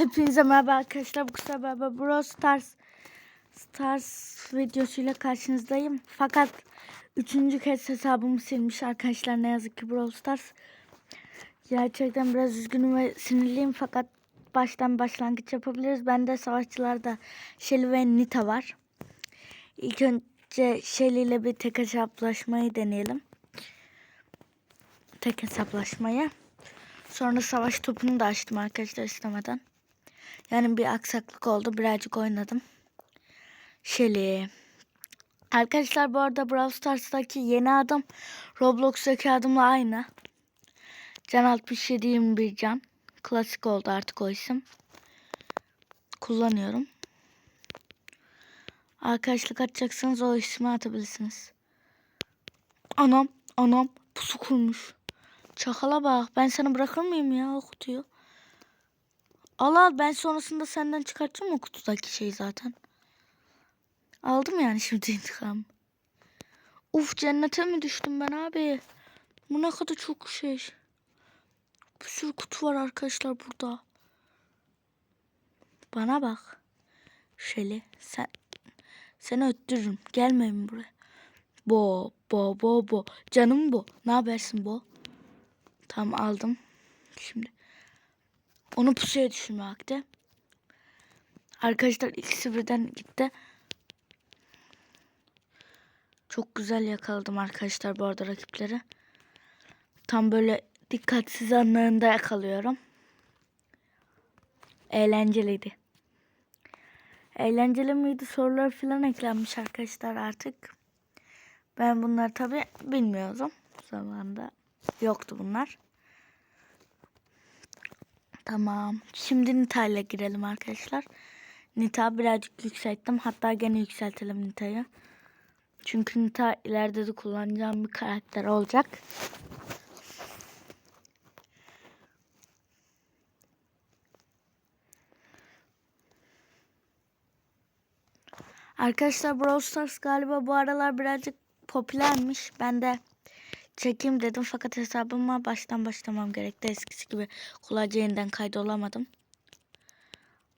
Hepinize merhaba arkadaşlar. Bu sefer merhaba Brawl Stars Stars videosuyla karşınızdayım. Fakat üçüncü kez hesabımı silmiş arkadaşlar ne yazık ki Brawl Stars. Gerçekten biraz üzgünüm ve sinirliyim fakat baştan başlangıç yapabiliriz. Bende savaşçılarda Shelly ve Nita var. İlk önce Shelly ile bir tek hesaplaşmayı deneyelim. Tek hesaplaşmayı. Sonra savaş topunu da açtım arkadaşlar istemeden. Yani bir aksaklık oldu. Birazcık oynadım. Shelly. Arkadaşlar bu arada Brawl Stars'taki yeni adım Roblox'taki adımla aynı. Can 67 21 can. Klasik oldu artık o isim. Kullanıyorum. Arkadaşlık atacaksanız o ismi atabilirsiniz. Anam, anam pusu kurmuş. Çakala bak. Ben sana bırakır mıyım ya o kutuyu? Al al ben sonrasında senden çıkartacağım o kutudaki şeyi zaten. Aldım yani şimdi intikam. Uf cennete mi düştüm ben abi? Bu ne kadar çok şey. Bir sürü kutu var arkadaşlar burada. Bana bak. Şeli sen seni öttürürüm. Gelmeyin buraya. Bo bo bo bo. Canım bu. Ne habersin bu? Tamam aldım. Şimdi onu pusuya düşürme vakti. Arkadaşlar ikisi birden gitti. Çok güzel yakaladım arkadaşlar bu arada rakipleri. Tam böyle dikkatsiz anlarında yakalıyorum. Eğlenceliydi. Eğlenceli miydi sorular falan eklenmiş arkadaşlar artık. Ben bunları tabi bilmiyordum. Zamanında yoktu bunlar. Tamam. Şimdi Nita ile girelim arkadaşlar. Nita birazcık yükselttim. Hatta gene yükseltelim Nita'yı. Çünkü Nita ileride de kullanacağım bir karakter olacak. Arkadaşlar Brawl Stars galiba bu aralar birazcık popülermiş. Ben de çekeyim dedim fakat hesabıma baştan başlamam gerekti. Eskisi gibi kolayca yeniden kaydolamadım.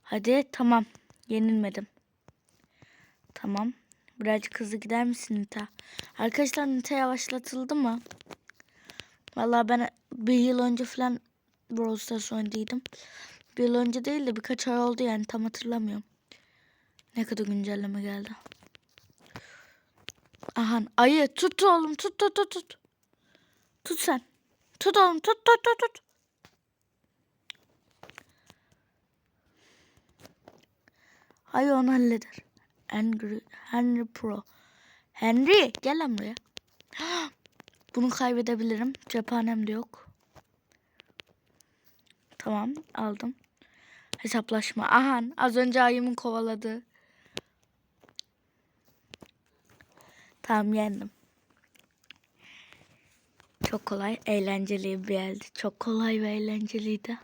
Hadi tamam. Yenilmedim. Tamam. Birazcık hızlı gider misin Nita? Arkadaşlar Nita yavaşlatıldı mı? Vallahi ben bir yıl önce falan Brawl Stars oynadıydım. Bir yıl önce değil de birkaç ay oldu yani tam hatırlamıyorum. Ne kadar güncelleme geldi. Aha ayı tut oğlum tut tut tut tut. Tut sen. Tut oğlum tut tut tut tut. Ayı onu halleder. Henry, Henry Pro. Henry gel lan buraya. Bunu kaybedebilirim. Cephanem de yok. Tamam aldım. Hesaplaşma. Aha az önce ayımın kovaladı. Tamam yendim. Çok kolay, eğlenceli bir eldi. Çok kolay ve eğlenceliydi.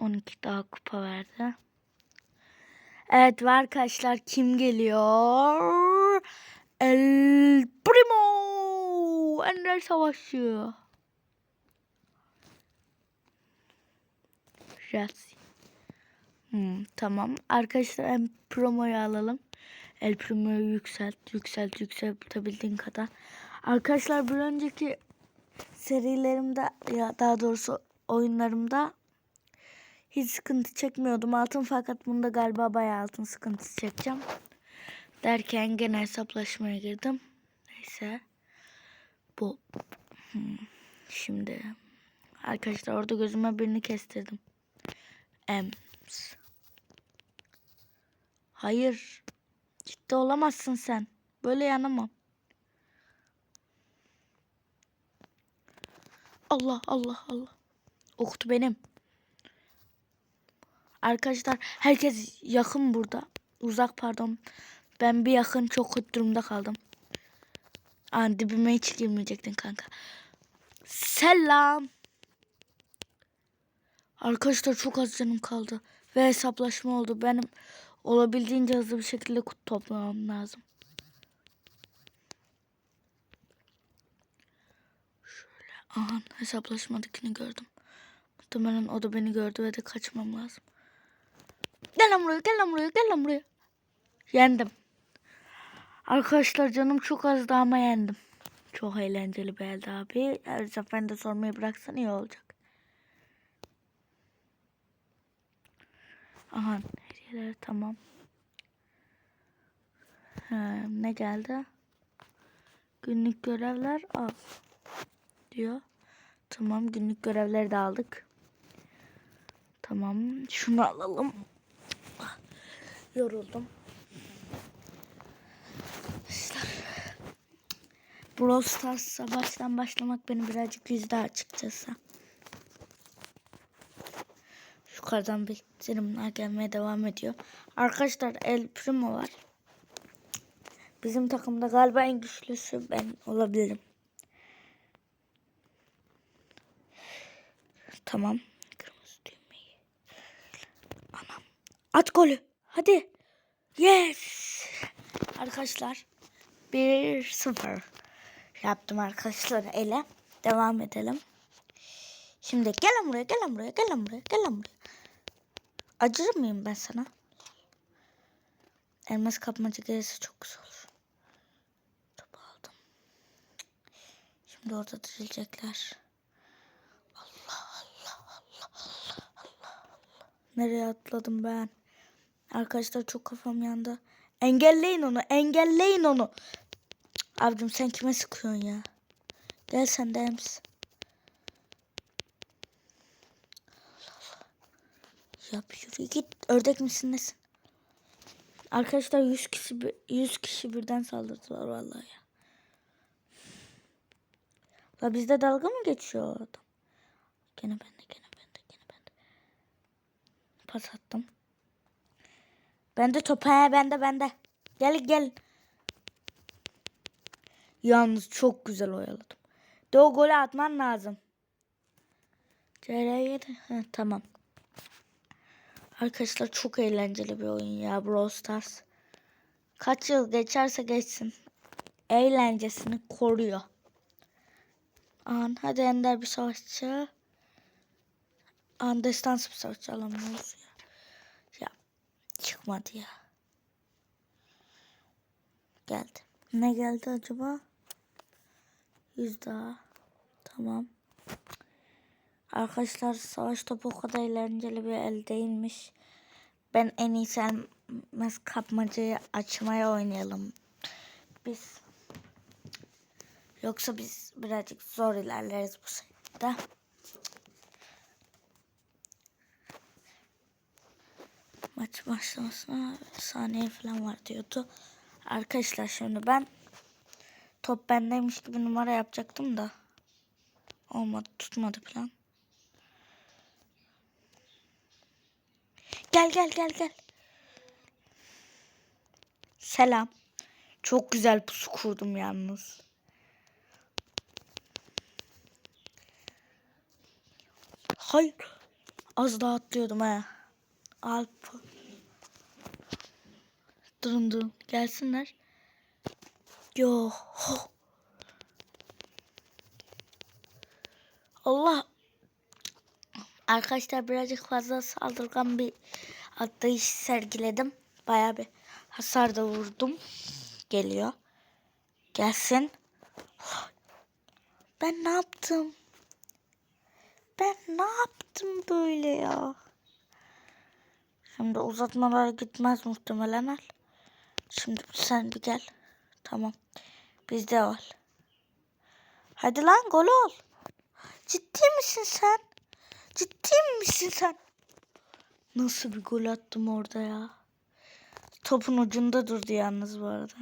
12 daha kupa verdi. Evet ve arkadaşlar kim geliyor? El Primo! Ender Savaşçı. Jesse. Hmm, tamam. Arkadaşlar El Primo'yu alalım. El Primo'yu yükselt, yükselt, yükseltebildiğin kadar. Arkadaşlar bir önceki serilerimde ya daha doğrusu oyunlarımda hiç sıkıntı çekmiyordum altın fakat bunda galiba bayağı altın sıkıntısı çekeceğim. Derken gene hesaplaşmaya girdim. Neyse. Bu. Hmm. Şimdi. Arkadaşlar orada gözüme birini kestirdim. Ems. Hayır. Ciddi olamazsın sen. Böyle yanamam. Allah Allah Allah. O kutu benim. Arkadaşlar herkes yakın burada. Uzak pardon. Ben bir yakın çok kötü durumda kaldım. Aa, dibime hiç girmeyecektin kanka. Selam. Arkadaşlar çok az canım kaldı. Ve hesaplaşma oldu. Benim olabildiğince hızlı bir şekilde kutu toplamam lazım. Şöyle Aha hesaplaşmadakini gördüm. Muhtemelen o da beni gördü ve de kaçmam lazım. Gel lan buraya gel lan buraya gel lan buraya. Yendim. Arkadaşlar canım çok azdı ama yendim. Çok eğlenceli bir elde abi. Her seferinde sormayı bıraksan iyi olacak. Aha hediyeler tamam. Ha, ne geldi? Günlük görevler al diyor. Tamam günlük görevleri de aldık. Tamam şunu alalım. Yoruldum. Brawl Stars'a baştan başlamak beni birazcık üzdü açıkçası. Yukarıdan bildirimler gelmeye devam ediyor. Arkadaşlar El Primo var. Bizim takımda galiba en güçlüsü ben olabilirim. Tamam. Kırmızı düğmeyi. Anam. At golü. Hadi. Yes. Arkadaşlar 1-0 yaptım arkadaşlar ele. Devam edelim. Şimdi gel lan buraya, gel lan buraya, gel lan buraya, gel lan buraya. Acır mıyım ben sana? Elmas kapmaca gelirse çok güzel olur. Topu aldım. Şimdi orada dirilecekler. Allah Allah Allah Allah Allah Allah. Nereye atladım ben? Arkadaşlar çok kafam yandı. Engelleyin onu, engelleyin onu. Abicim sen kime sıkıyorsun ya? Gel sen de Ems. Yap yürü git. Ördek misin nesin? Arkadaşlar 100 kişi bir- 100 kişi birden saldırdılar vallahi ya. La bizde dalga mı geçiyor adam? Gene bende, gene bende, gene bende. Pas attım. Bende top he bende bende. Gel gel. Yalnız çok güzel oyaladım. De o golü atman lazım. Heh, tamam. Arkadaşlar çok eğlenceli bir oyun ya Brawl Stars. Kaç yıl geçerse geçsin. Eğlencesini koruyor. An hadi Ender bir savaşçı. An destans bir savaşçı alamıyoruz ya. Ya çıkmadı ya. Geldi. Ne geldi acaba? Yüz daha. Tamam. Arkadaşlar savaş topu o kadar eğlenceli bir el değilmiş. Ben en iyisi elmas kapmacayı açmaya oynayalım. Biz yoksa biz birazcık zor ilerleriz bu sayede. Maç başlamasına saniye falan var diyordu. Arkadaşlar şimdi ben top bendeymiş gibi numara yapacaktım da olmadı tutmadı plan. Gel gel gel gel. Selam. Çok güzel pusu kurdum yalnız. Hayır. Az daha atlıyordum ha. Alp. Durun durun. Gelsinler. Yo. Allah. Arkadaşlar birazcık fazla saldırgan bir atlayış sergiledim. Baya bir hasar da vurdum. Geliyor. Gelsin. Ben ne yaptım? Ben ne yaptım böyle ya? Şimdi uzatmalara gitmez muhtemelen. Şimdi sen bir gel. Tamam. Bizde var. Hadi lan gol ol. Ciddi misin sen? Ciddi misin sen? Nasıl bir gol attım orada ya? Topun ucunda durdu yalnız bu arada.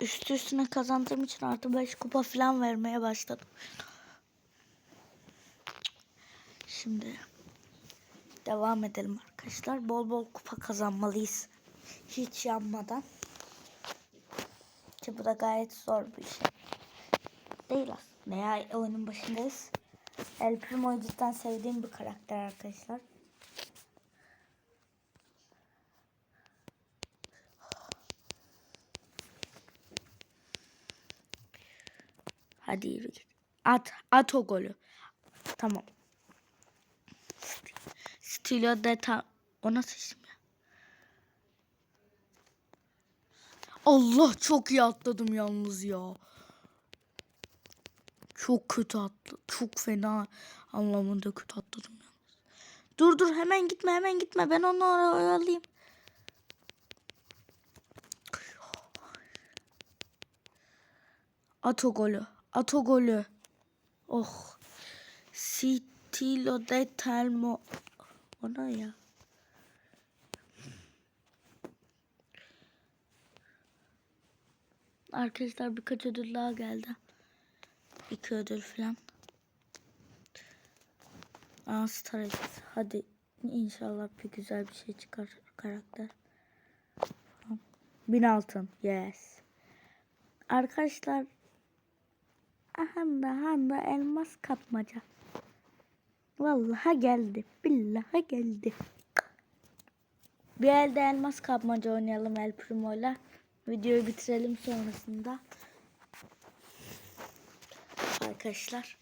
Üstü üstüne kazandığım için artı 5 kupa falan vermeye başladım. Şimdi devam edelim arkadaşlar. Bol bol kupa kazanmalıyız. Hiç yanmadan. Ki bu da gayet zor bir şey. Değil aslında ya oyunun başındayız. El Primo'yu cidden sevdiğim bir karakter arkadaşlar. Hadi yürü git. At. At o golü. Tamam. Stilo de ta... O nasıl isim ya? Allah çok iyi atladım yalnız ya. Çok kötü atladım. Çok fena anlamında kötü atladım yalnız. Dur dur hemen gitme hemen gitme. Ben onu oyalayayım. At o golü. At o golü. Oh. Stilo de Telmo. O ne ya? Arkadaşlar birkaç ödül daha geldi. İki ödül falan. Aa Star. Hadi inşallah bir güzel bir şey çıkar karakter. Tamam. Bin altın. Yes. Arkadaşlar Ahanda handa elmas kapmaca. Vallahi geldi. Billahi geldi. Bir elde elmas kapmaca oynayalım El Primo'yla. Videoyu bitirelim sonrasında. Arkadaşlar.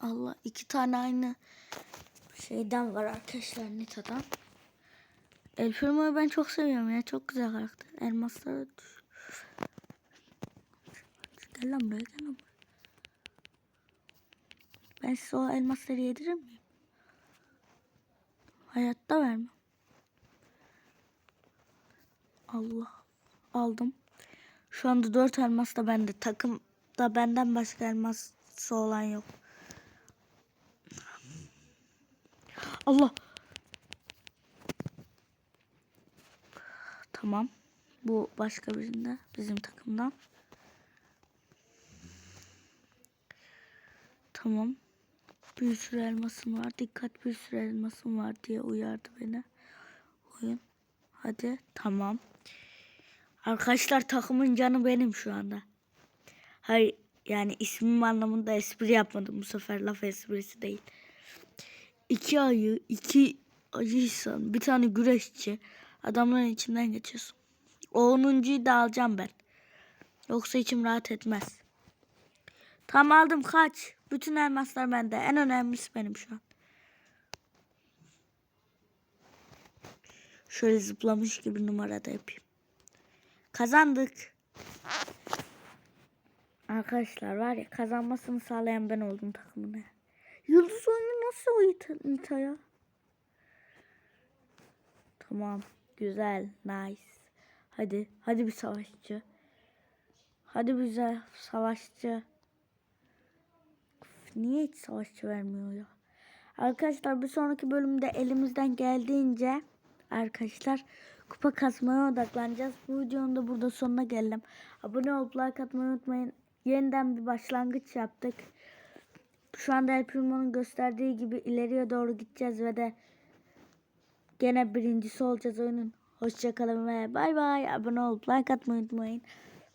Allah iki tane aynı şeyden var arkadaşlar Nita'dan. El Primo'yu ben çok seviyorum ya. Çok güzel karakter. Elmaslara düş. Gel lan buraya gel lan. Ben size o elmasları yedirir miyim? Hayatta vermem. Allah. Aldım. Şu anda dört elmas da bende. Takımda benden başka elması olan yok. Allah. Tamam. Bu başka birinde. Bizim takımdan. Tamam. Bir sürü elmasım var. Dikkat bir sürü elmasım var diye uyardı beni. Oyun. Hadi. Tamam. Arkadaşlar takımın canı benim şu anda. Hayır yani ismim anlamında espri yapmadım bu sefer laf esprisi değil. İki ayı, iki ayıysan bir tane güreşçi adamların içinden geçiyorsun. Onuncuyu da alacağım ben. Yoksa içim rahat etmez. Tam aldım kaç. Bütün elmaslar bende. En önemlisi benim şu an. Şöyle zıplamış gibi numara da yapayım. Kazandık. Arkadaşlar var ya kazanmasını sağlayan ben oldum takımına. Yıldız oyunu nasıl o Nita ya? Tamam. Güzel. Nice. Hadi. Hadi bir savaşçı. Hadi bir güzel savaşçı. Üf, Niye hiç savaşçı vermiyor ya? Arkadaşlar bir sonraki bölümde elimizden geldiğince arkadaşlar kupa kasmaya odaklanacağız. Bu videonun da burada sonuna geldim. Abone olup like atmayı unutmayın. Yeniden bir başlangıç yaptık. Şu anda El gösterdiği gibi ileriye doğru gideceğiz ve de gene birincisi olacağız oyunun. Hoşçakalın ve bay bay. Abone olup like atmayı unutmayın.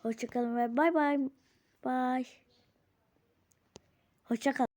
Hoşçakalın ve bay bay. Bay. Hoşçakalın.